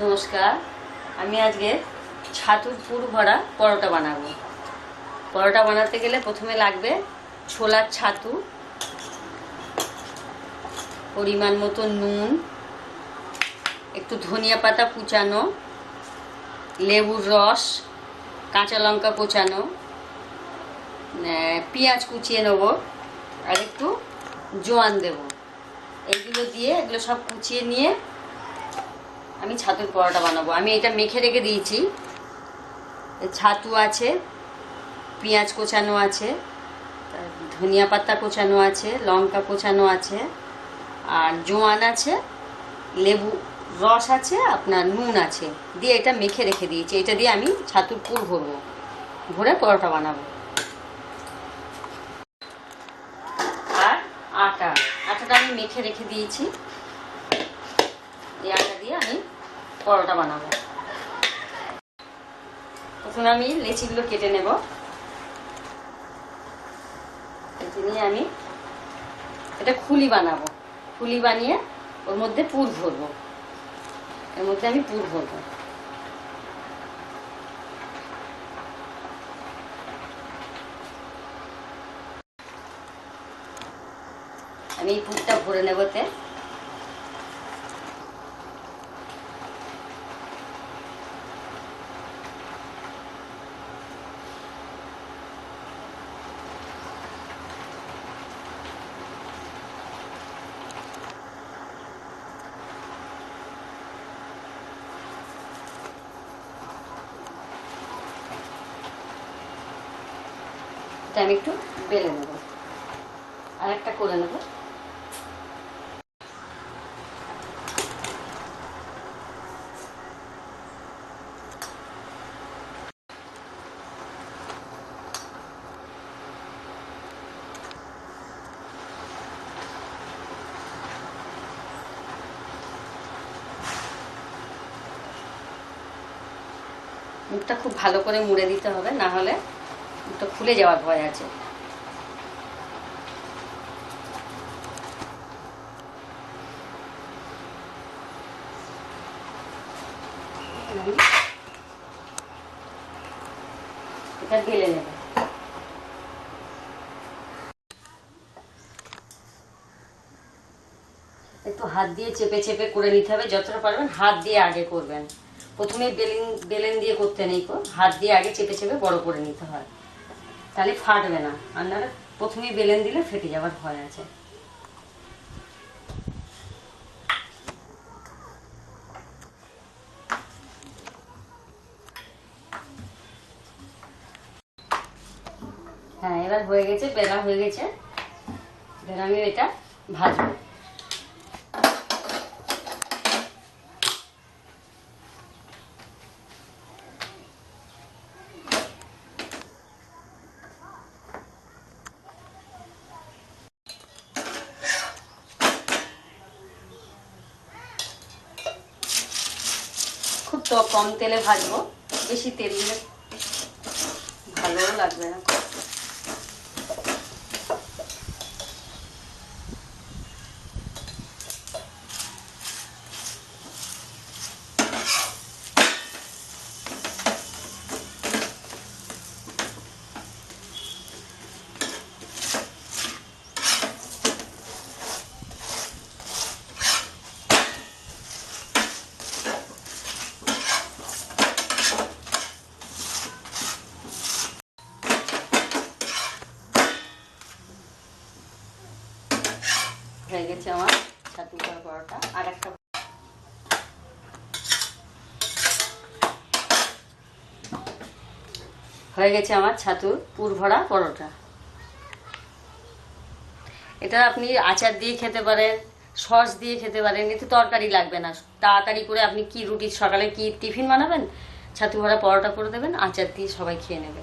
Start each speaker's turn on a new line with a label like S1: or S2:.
S1: নমস্কার, আমি আজকে ছাতুর পুর ভরা পরোটা বানাবো। পরোটা বানাতে গেলে প্রথমে লাগবে ছোলার ছাতু, পরিমাণ মতো নুন, একটু ধনিয়া পাতা কুচানো, লেবুর রস, কাঁচা লঙ্কা কোচানো পেঁয়াজ কুচিয়ে নেব আর একটু জোয়ান দেব। এগুলো দিয়ে, এগুলো সব কুচিয়ে নিয়ে আমি ছাতুর পরোটা বানাবো। আমি এটা মেখে রেখে দিয়েছি। ছাতু আছে, পেঁয়াজ কোচানো আছে ধনিয়া পাতা কোচানো আছে, লঙ্কা কোচানো আছে, আর জোয়ান আছে, লেবু রস আছে, আপনার নুন আছে। দিয়ে এটা মেখে রেখে দিয়েছি। এটা দিয়ে আমি ছাতুর পুর ভরবো। ভরে পরোটা বানাবো। আর আটা। আটাটা আমি মেখে রেখে দিয়েছি এই আটা দিয়ে আমি পরোটা বানাবো। প্রথমে আমি লেচিগুলো কেটে নেব। নিয়ে আমি এটা খুলি বানাবো। খুলি বানিয়ে ওর মধ্যে পুর ভরবো। এর মধ্যে আমি পুর ভরবো। আমি এই পুরটা ভরে নেবোতে এটা আমি একটু বেলে নেব। আর একটা করে নেব। মুখটা খুব ভালো করে মুড়ে দিতে হবে, না হলে মুখটা খুলে যাওয়ার ভয় আছে। একটু হাত দিয়ে চেপে চেপে করে নিতে হবে, যতটা পারবেন হাত দিয়ে আগে করবেন। প্রথমে বেলেন বেলেন দিয়ে করতে নেই হাত দিয়ে আগে চেপে চেপে বড় করে নিতে হয়। তাহলে ফাটবে না। নাহলে প্রথমে বেলেন দিলে ফেটে যাওয়ার ভয় আছে। হ্যাঁ এবার হয়ে গেছে, বেলা হয়ে গেছে। এবার আমি এটা ভাজবো। কম তেলে ভাজবো। বেশি তেল দিলে ভালোও লাগবে না। হয়ে গেছে আমার ছাতু পরোটা। আর একটা হয়ে গেছে আমার ছাতুর পুর ভরা পরোটা। এটা আপনি আচার দিয়ে খেতে পারেন, সস দিয়ে খেতে পারেন, এতে তরকারি লাগবে না। তাড়াতাড়ি করে আপনি কি রুটি সকালে কি টিফিন বানাবেন? ছাতু ভরা পরোটা করে দেবেন, আচার দিয়ে সবাই খেয়ে নেবে